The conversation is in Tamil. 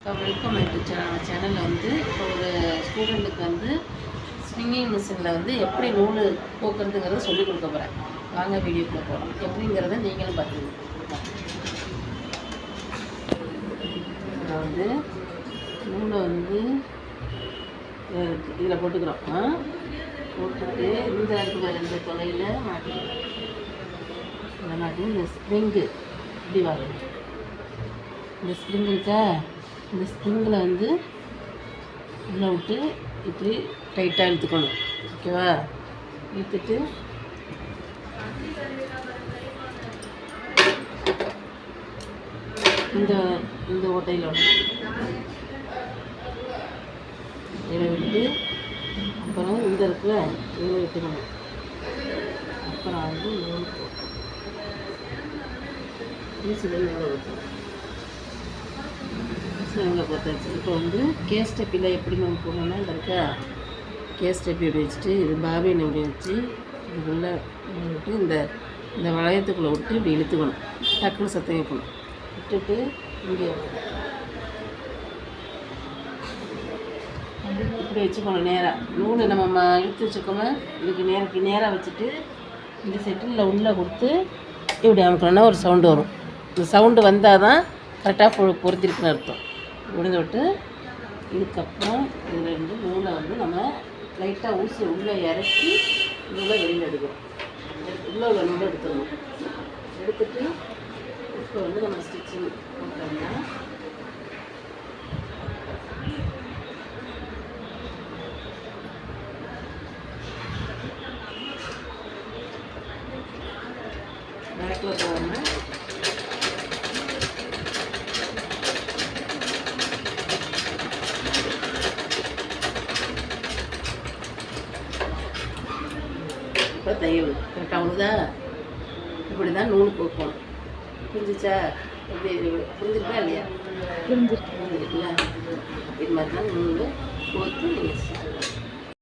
வெல்கம் டு சேனல் சேனலில் வந்து இப்போ ஒரு ஸ்டூடெண்ட்டுக்கு வந்து ஸ்விங்கிங் மிஷினில் வந்து எப்படி நூல் கோக்குறதுங்கிறத சொல்லிக் கொடுக்க போகிறேன் வாங்க வீடியோக்குள்ளே போகிறோம் எப்படிங்கிறத நீங்களும் பார்த்துக்கணும் இதில் வந்து நூலை வந்து இதில் போட்டுக்கிறோம். போட்டுட்டு இந்த இருக்கு பாரு, இந்த தொலையில் மாட்டி. இந்த மாட்டி இந்த ஸ்ப்ரிங்கு இப்படி வரும். இந்த ஸ்ப்ரிங் இருக்கா? இந்த ஸ்ப்ரிங்கில் வந்து உள்ளே விட்டு இப்படி டைட்டாக இழுத்துக்கணும் ஓகேவா? இழுத்துட்டு இந்த இந்த ஓட்டையில் இதில் இதை விட்டு அப்புறம் இந்த இருக்குல்ல இதை விட்டுக்கணும் அப்புறம் வந்து நூல் போட்டோம் ஈஸியாக நூலை விட்டுணும் சிவங்க பார்த்தாச்சு இப்போ வந்து கேஸ் ஸ்டெப்பில் எப்படி நம்ம போகணும்னா இந்த இருக்கா கேஸ் ஸ்டெப்பி இப்படி வச்சுட்டு இது பாபின் இப்படி வச்சு இதுக்குள்ளே விட்டு இந்த இந்த வளையத்துக்குள்ளே விட்டு இப்படி இழுத்துக்கணும். டக்குன்னு சத்தம் வைக்கணும் விட்டுட்டு இங்கே இப்படி வச்சுக்கணும் நேராக நூலை நம்ம ம இழுத்து வச்சுக்கோமே இதுக்கு நேருக்கு நேராக வச்சுட்டு இந்த செட்டிலில் உள்ளே கொடுத்து இப்படி அமுக்கணும்னா ஒரு சவுண்டு வரும். இந்த சவுண்டு வந்தால் தான் கரெக்டாக பொ பொருத்திருக்குன்னு அர்த்தம். முடிஞ்ச விட்டு இதுக்கப்புறம் இதில் இருந்து நூலை வந்து நம்ம லைட்டாக ஊசி உள்ளே இறக்கி நூலை வெளியில் எடுக்கிறோம். உள்ளே உள்ள நூலை எடுத்துடணும். எடுத்துட்டு இப்போ வந்து நம்ம ஸ்டிச்சிங் போட்டோம்னா பேக்கில் போகாமல் இப்போ தையல் கரெக்டாக அவ்வளோதா இப்படி தான் நூல் கோக்கணும் புரிஞ்சிச்சா? எப்படி புரிஞ்சிருக்கா இல்லையா? புரிஞ்சிருக்கு. புரிஞ்சிருக்குல்ல? இது மாதிரி தான் நூல் கோர்த்து நீங்கள்